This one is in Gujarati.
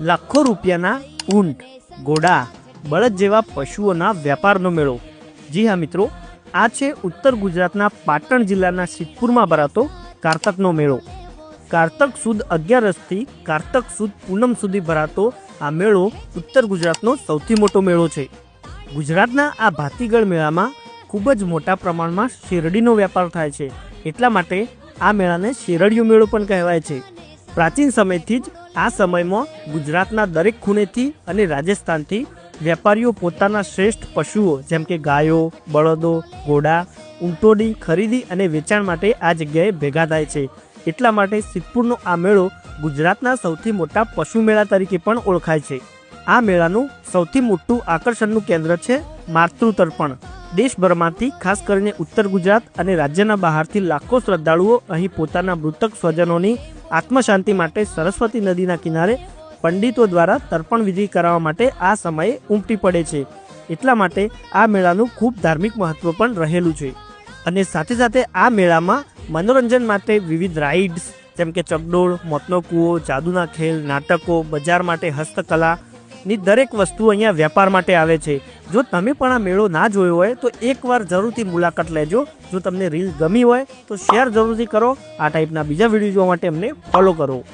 લાખો રૂપિયાના ઊંટ, ઘોડા, બળદ જેવા પશુઓના વેપારનો મેળો. જી હા મિત્રો, આ છે ઉત્તર ગુજરાતના પાટણ જિલ્લાના સિદ્ધપુરમાં ભરાતો કારતકનો મેળો. કારતક સુદ અગિયારસથી કારતક સુદ પૂનમ સુધી ભરાતો આ મેળો ઉત્તર ગુજરાતનો સૌથી મોટો મેળો છે. ગુજરાતના આ ભાતીગળ મેળામાં ખૂબ જ મોટા પ્રમાણમાં શેરડીનો વેપાર થાય છે. એટલા માટે આ મેળાને શેરડીયો મેળો પણ કહેવાય છે. પ્રાચીન સમયથી જ આ સમયમાં ગુજરાતના દરેક ખૂણેથી અને રાજસ્થાનથી વેપારીઓ પોતાના શ્રેષ્ઠ પશુઓ, જેમ કે ગાયો, બળદો, ઘોડા ઊંટોની ખરીદી અને વેચાણ માટે આ જગ્યાએ ભેગા થાય છે. એટલા માટે સિદ્ધપુરનો આ મેળો ગુજરાતના સૌથી મોટા પશુ મેળા તરીકે પણ ઓળખાય છે. આ મેળાનું સૌથી મોટું આકર્ષણનું કેન્દ્ર છે માતૃતર્પણ. દેશભરમાંથી, ખાસ કરીને ઉત્તર ગુજરાત અને રાજ્યના બહારથી લાખો શ્રદ્ધાળુઓ અહીં પોતાના મૃતક સ્વજનોની આત્મશાંતિ માટે સરસ્વતી નદીના કિનારે પંડિતો દ્વારા તર્પણ વિધિ કરાવવા માટે આ સમયે ઉમટી પડે છે. એટલા માટે આ મેળાનું ખૂબ ધાર્મિક મહત્વ પણ રહેલું છે. અને સાથે સાથે આ મેળામાં મનોરંજન માટે વિવિધ રાઇડ્સ જેમ કે ચકડોળ, મોતનો કૂવો, જાદુના ખેલ, નાટકો, બજાર માટે હસ્તકલા ની દરેક વસ્તુ અહીંયા વેપાર માટે આવે છે. જો તમે પણ આ મેળો ના જોયો હોય, તો એકવાર જરૂરથી મુલાકાત લેજો. જો તમને રીલ ગમી હોય, તો શેર જરૂરથી કરો. આ ટાઈપના બીજા વીડિયો જોવા માટે અમને ફોલો કરો.